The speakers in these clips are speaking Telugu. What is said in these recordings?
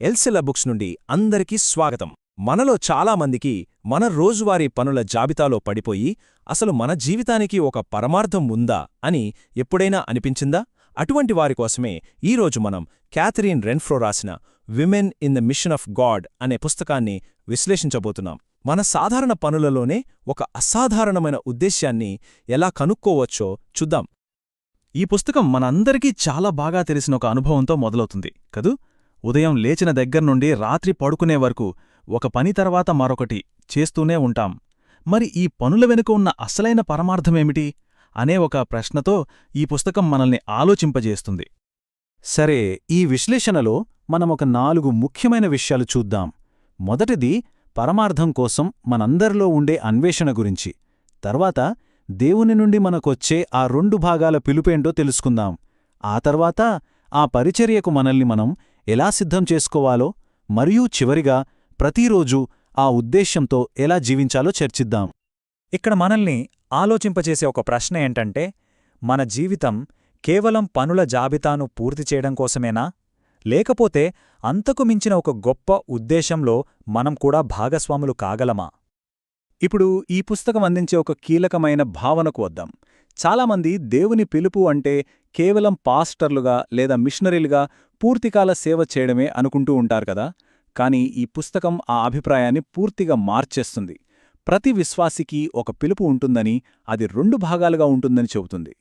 ఎల్సెల బుక్స్ నుండి అందరికీ స్వాగతం. మనలో చాలామందికి మన రోజువారీ పనుల జాబితాలో పడిపోయి అసలు మన జీవితానికి ఒక పరమార్థం ఉందా అని ఎప్పుడైనా అనిపించిందా? అటువంటి వారి కోసమే ఈరోజు మనం క్యాథరీన్ రెన్ఫ్రో రాసిన women in the mission of God అనే పుస్తకాన్ని విశ్లేషించబోతున్నాం. మన సాధారణ పనులలోనే ఒక అసాధారణమైన ఉద్దేశ్యాన్ని ఎలా కనుక్కోవచ్చో చూద్దాం. ఈ పుస్తకం మనందరికీ చాలా బాగా తెలిసిన ఒక అనుభవంతో మొదలవుతుంది కదూ? ఉదయం లేచిన దగ్గర్నుండి రాత్రి పడుకునే వరకు ఒక పని తర్వాత మరొకటి చేస్తూనే ఉంటాం. మరి ఈ పనుల వెనుక ఉన్న అసలైన పరమార్థమేమిటి అనే ఒక ప్రశ్నతో ఈ పుస్తకం మనల్ని ఆలోచింపజేస్తుంది. సరే ఈ విశ్లేషణలో మనమొక నాలుగు ముఖ్యమైన విషయాలు చూద్దాం. మొదటిది పరమార్థం కోసం మనందరిలో ఉండే అన్వేషణ గురించి. తర్వాత దేవుని నుండి మనకొచ్చే ఆ రెండు భాగాల పిలుపేంటో తెలుసుకుందాం. ఆ తర్వాత ఆ పరిచర్యకు మనల్ని మనం ఎలా సిద్ధం చేసుకోవాలో మరియు చివరిగా ప్రతిరోజూ ఆ ఉద్దేశ్యంతో ఎలా జీవించాలో చర్చిద్దాం. ఇక్కడ మనల్ని ఆలోచింపచేసే ఒక ప్రశ్న ఏంటంటే మన జీవితం కేవలం పనుల జాబితాను పూర్తి చేయడం కోసమేనా? లేకపోతే అంతకు మించిన ఒక గొప్ప ఉద్దేశంలో మనం కూడా భాగస్వాములు కాగలమా? ఇప్పుడు ఈ పుస్తకం అందించే ఒక కీలకమైన భావనకు వద్దాం. చాలామంది దేవుని పిలుపు అంటే కేవలం పాస్టర్లుగా లేదా మిషనరీలుగా పూర్తికాల సేవ చేయడమే అనుకుంటూ ఉంటారు కదా? కానీ ఈ పుస్తకం ఆ అభిప్రాయాన్ని పూర్తిగా మార్చేస్తుంది. ప్రతి విశ్వాసికి ఒక పిలుపు ఉంటుందని అది రెండు భాగాలుగా ఉంటుందని చెబుతుంది.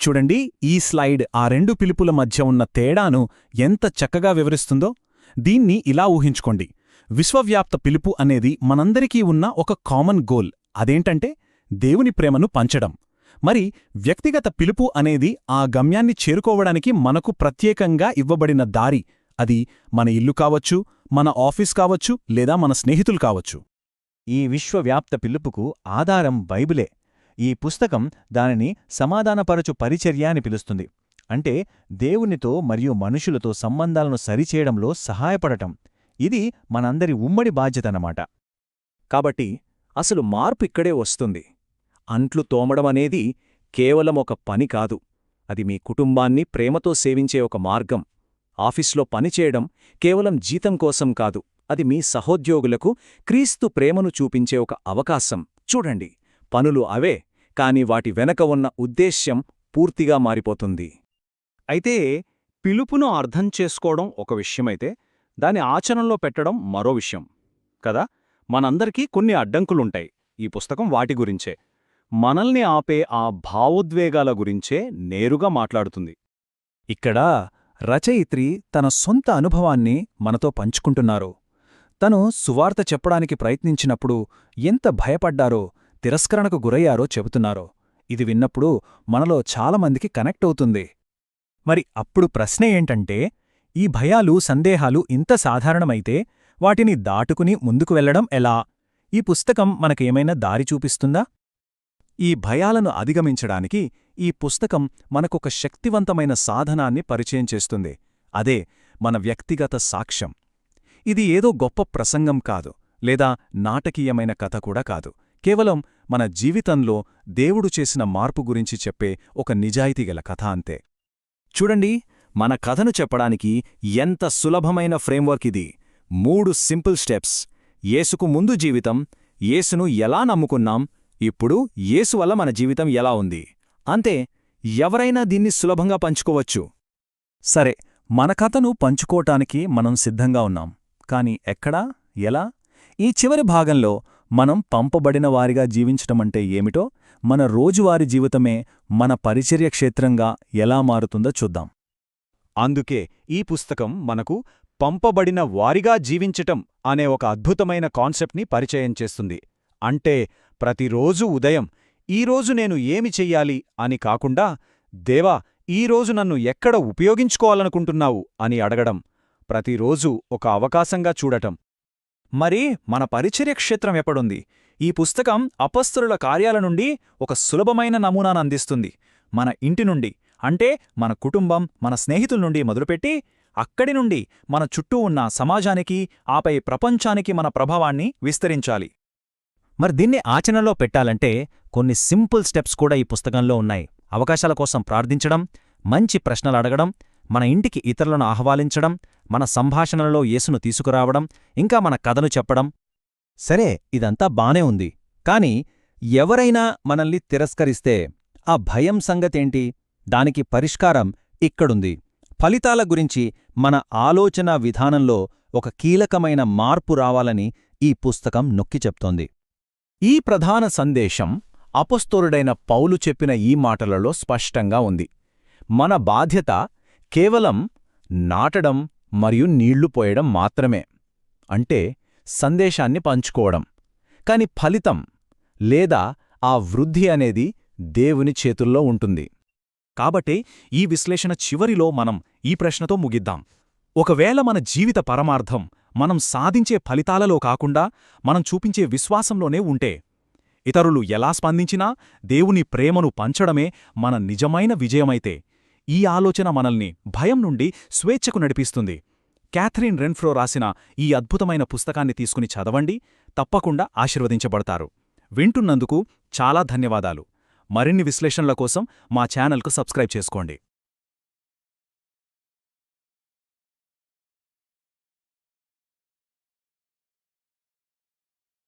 చూడండి ఈ స్లైడ్ ఆ రెండు పిలుపుల మధ్య ఉన్న తేడాను ఎంత చక్కగా వివరిస్తుందో. దీన్ని ఇలా ఊహించుకోండి. విశ్వవ్యాప్త పిలుపు అనేది మనందరికీ ఉన్న ఒక కామన్ గోల్. అదేంటంటే దేవుని ప్రేమను పంచడం. మరి వ్యక్తిగత పిలుపు అనేది ఆ గమ్యాన్ని చేరుకోవడానికి మనకు ప్రత్యేకంగా ఇవ్వబడిన దారి. అది మన ఇల్లు కావచ్చు మన ఆఫీస్ కావచ్చు లేదా మన స్నేహితులు కావచ్చు. ఈ విశ్వవ్యాప్త పిలుపుకు ఆధారం బైబిలే. ఈ పుస్తకం దానిని సమాధానపరచు పరిచర్య అని పిలుస్తుంది. అంటే దేవునితో మరియు మనుషులతో సంబంధాలను సరిచేయడంలో సహాయపడటం. ఇది మనందరి ఉమ్మడి బాధ్యతనమాట. కాబట్టి అసలు మార్పు ఇక్కడే వస్తుంది. అంట్లు తోమడమనేది కేవలం ఒక పని కాదు. అది మీ కుటుంబాన్ని ప్రేమతో సేవించే ఒక మార్గం. ఆఫీస్లో పనిచేయడం కేవలం జీతం కోసం కాదు అది మీ సహోద్యోగులకు క్రీస్తు ప్రేమను చూపించే ఒక అవకాశం. చూడండి పనులు అవే కాని వాటి వెనక ఉన్న ఉద్దేశ్యం పూర్తిగా మారిపోతుంది. అయితే పిలుపును అర్థం చేసుకోవడం ఒక విషయమైతే దాని ఆచరణలో పెట్టడం మరో విషయం. కదా? మనందరికీ కొన్ని అడ్డంకులుంటాయి. ఈ పుస్తకం వాటి గురించే. మనల్ని ఆపే ఆ భావోద్వేగాల గురించే నేరుగా మాట్లాడుతుంది. ఇక్కడ రచయిత్రి తన సొంత అనుభవాన్ని మనతో పంచుకుంటున్నారు. తను సువార్త చెప్పడానికి ప్రయత్నించినప్పుడు ఎంత భయపడ్డారో తిరస్కరణకు గురయ్యారో చెబుతున్నారో ఇది విన్నప్పుడు మనలో చాలామందికి కనెక్ట్ అవుతుంది. మరి అప్పుడు ప్రశ్న ఏంటంటే ఈ భయాలు సందేహాలు ఇంత సాధారణమైతే వాటిని దాటుకుని ముందుకు వెళ్ళడం ఎలా? ఈ పుస్తకం మనకేమైనా దారి చూపిస్తుందా? ఈ భయాలను అధిగమించడానికి ఈ పుస్తకం మనకొక శక్తివంతమైన సాధనాన్ని పరిచయం చేస్తుంది. అదే మన వ్యక్తిగత సాక్ష్యం. ఇది ఏదో గొప్ప ప్రసంగం కాదు లేదా నాటకీయమైన కథ కూడా కాదు. కేవలం మన జీవితంలో దేవుడు చేసిన మార్పు గురించి చెప్పే ఒక నిజాయితీగల కథ అంతే. చూడండి మన కథను చెప్పడానికి ఎంత సులభమైన ఫ్రేమ్వర్క్ ఇది. మూడు సింపుల్ స్టెప్స్. యేసుకు ముందు జీవితం యేసును ఎలా నమ్ముకున్నాం ఇప్పుడు యేసు వల్ల మన జీవితం ఎలా ఉంది? అంతే ఎవరైనా దీన్ని సులభంగా పంచుకోవచ్చు. సరే మన కథను పంచుకోటానికి మనం సిద్ధంగా ఉన్నాం. కాని ఎక్కడా? ఎలా? ఈ చివరి భాగంలో మనం పంపబడిన వారిగా జీవించటమంటే ఏమిటో మన రోజువారి జీవితమే మన పరిచర్య క్షేత్రంగా ఎలా మారుతుందో చూద్దాం. అందుకే ఈ పుస్తకం మనకు పంపబడిన వారిగా జీవించటం అనే ఒక అద్భుతమైన కాన్సెప్ట్ని పరిచయం చేస్తుంది. అంటే ప్రతిరోజూ ఉదయం ఈరోజు నేను ఏమి చెయ్యాలి? అని కాకుండా దేవా ఈరోజు నన్ను ఎక్కడ ఉపయోగించుకోవాలనుకుంటున్నావు? అని అడగడం ప్రతిరోజూ ఒక అవకాశంగా చూడటం. మరి మన పరిచర్య క్షేత్రం ఎప్పుడుంది? ఈ పుస్తకం అపస్తుల కార్యాల నుండి ఒక సులభమైన నమూనాను అందిస్తుంది. మన ఇంటి నుండి అంటే మన కుటుంబం మన స్నేహితుల నుండి మొదలుపెట్టి అక్కడి నుండి మన చుట్టూ ఉన్న సమాజానికి ఆపై ప్రపంచానికి మన ప్రభావాన్ని విస్తరించాలి. మరి దీన్ని ఆచరణలో పెట్టాలంటే కొన్ని సింపుల్ స్టెప్స్ కూడా ఈ పుస్తకంలో ఉన్నాయి. అవకాశాల కోసం ప్రార్థించడం మంచి ప్రశ్నలు అడగడం మన ఇంటికి ఇతరులను ఆహ్వానించడం మన సంభాషణలలో యేసును తీసుకురావడం ఇంకా మన కథను చెప్పడం. సరే ఇదంతా బానే ఉంది. కాని ఎవరైనా మనల్ని తిరస్కరిస్తే ఆ భయం సంగతేంటి? దానికి పరిష్కారం ఇక్కడుంది. ఫలితాల గురించి మన ఆలోచనా విధానంలో ఒక కీలకమైన మార్పు రావాలని ఈ పుస్తకం నొక్కి చెప్తోంది. ఈ ప్రధాన సందేశం అపస్తోరుడైన పౌలు చెప్పిన ఈ మాటలలో స్పష్టంగా ఉంది. మన బాధ్యత కేవలం నాటడం మరియు నీళ్ళు పోయడం మాత్రమే. అంటే సందేశాన్ని పంచుకోవడం. కాని ఫలితం లేదా ఆ వృద్ధి అనేది దేవుని చేతుల్లో ఉంటుంది. కాబట్టే ఈ విశ్లేషణ చివరిలో మనం ఈ ప్రశ్నతో ముగిద్దాం. ఒకవేళ మన జీవిత పరమార్థం మనం సాధించే ఫలితాలలో కాకుండా మనం చూపించే విశ్వాసంలోనే ఉంటే ఇతరులు ఎలా స్పందించినా దేవుని ప్రేమను పంచడమే మన నిజమైన విజయమైతే ఈ ఆలోచన మనల్ని భయం నుండి స్వేచ్ఛకు నడిపిస్తుంది. క్యాథరిన్ రెన్ఫ్రో రాసిన ఈ అద్భుతమైన పుస్తకాన్ని తీసుకుని చదవండి తప్పకుండా ఆశీర్వదించబడతారు. వింటున్నందుకు చాలా ధన్యవాదాలు. మరిన్ని విశ్లేషణల కోసం మా ఛానల్కు సబ్స్క్రైబ్ చేసుకోండి.